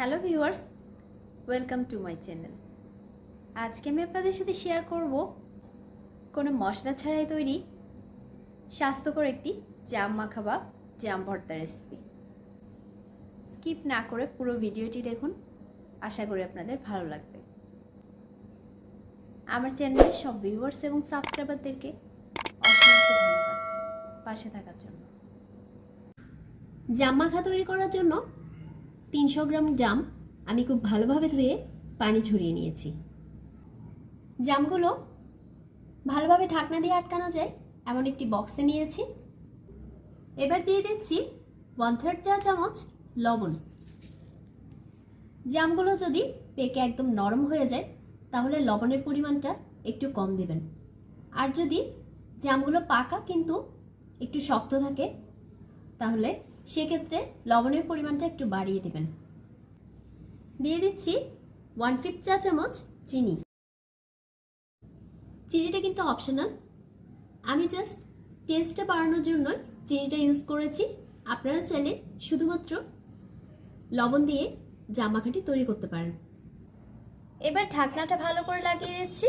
Hello viewers, welcome to my channel. আজকে আমি আপনাদের সাথে শেয়ার করব কোনো মশলা ছাড়াই তৈরি স্বাস্থ্যকর একটি জাম মাখা বা জাম ভর্তা রেসিপি স্কিপ না করে পুরো ভিডিওটি দেখুন, আশা করি আপনাদের ভালো লাগবে। আমার চ্যানেলের সব ভিউয়ার্স এবং সাবস্ক্রাইবারদেরকে অসংখ্য ধন্যবাদ পাশে থাকার জন্য। জাম মাখা তৈরি করার জন্য তিনশো গ্রাম জাম আমি খুব ভালোভাবে ধুয়ে পানি ঝরিয়ে নিয়েছি। জামগুলো ভালোভাবে ঢাকনা দিয়ে আটকানো যায়, এমন একটি বক্সে নিয়েছি। এবার দিয়ে দিচ্ছি ওয়ান থার্ড চা চামচ লবণ। জামগুলো যদি পেকে একদম নরম হয়ে যায়, তাহলে লবণের পরিমাণটা একটু কম দেবেন। আর যদি জামগুলো পাকা কিন্তু একটু শক্ত থাকে, তাহলে সেক্ষেত্রে লবণের পরিমাণটা একটু বাড়িয়ে দেবেন। দিয়ে দিচ্ছি ওয়ান ফিফথ চা চামচ চিনি। চিনিটা কিন্তু অপশনাল আমি জাস্ট টেস্টটা বাড়ানোর জন্যই চিনিটা ইউজ করেছি। আপনারা চাইলে শুধুমাত্র লবণ দিয়ে জামাকাঠি তৈরি করতে পারেন। এবার ঢাকনাটা ভালো করে লাগিয়ে দিচ্ছি।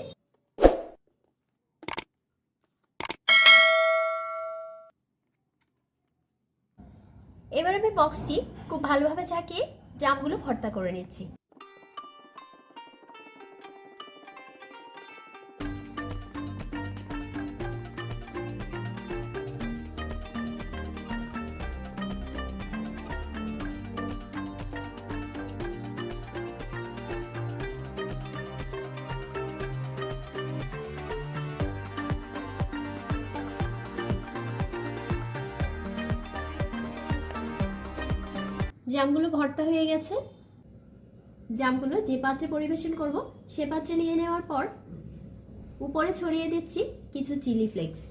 এবার আমি বক্সটি খুব ভালোভাবে ঝাঁকিয়ে জামগুলো ভর্তা করে নিচ্ছি। জামগুলো ভর্তা হয়ে গেছে। জামগুলো যে পাত্রে পরিবেশন করব, সে পাত্রে নিয়ে নেওয়ার পর উপরে ছড়িয়ে দিচ্ছি কিছু চিলি ফ্লেক্স।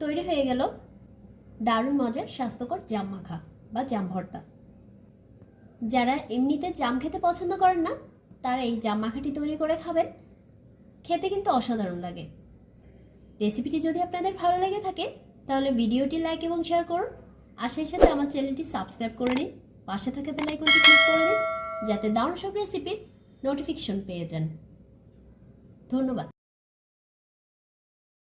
তৈরি হয়ে গেল দারুণ মজার স্বাস্থ্যকর জাম মাখা বা জাম ভর্তা। যারা এমনিতে জাম খেতে পছন্দ করেন না, তারা এই জাম মাখাটি তৈরি করে খাবেন। খেতে কিন্তু অসাধারণ লাগে। রেসিপিটি যদি আপনাদের ভালো লেগে থাকে তাহলে ভিডিওটি লাইক এবং শেয়ার করুন। আর সেই সাথে আমার চ্যানেলটি সাবস্ক্রাইব করে নিন। পাশে থাকে বেল আইকনটি ক্লিক করে নিন, যাতে দারুণ সব রেসিপির নোটিফিকেশন পেয়ে যান। ধন্যবাদ।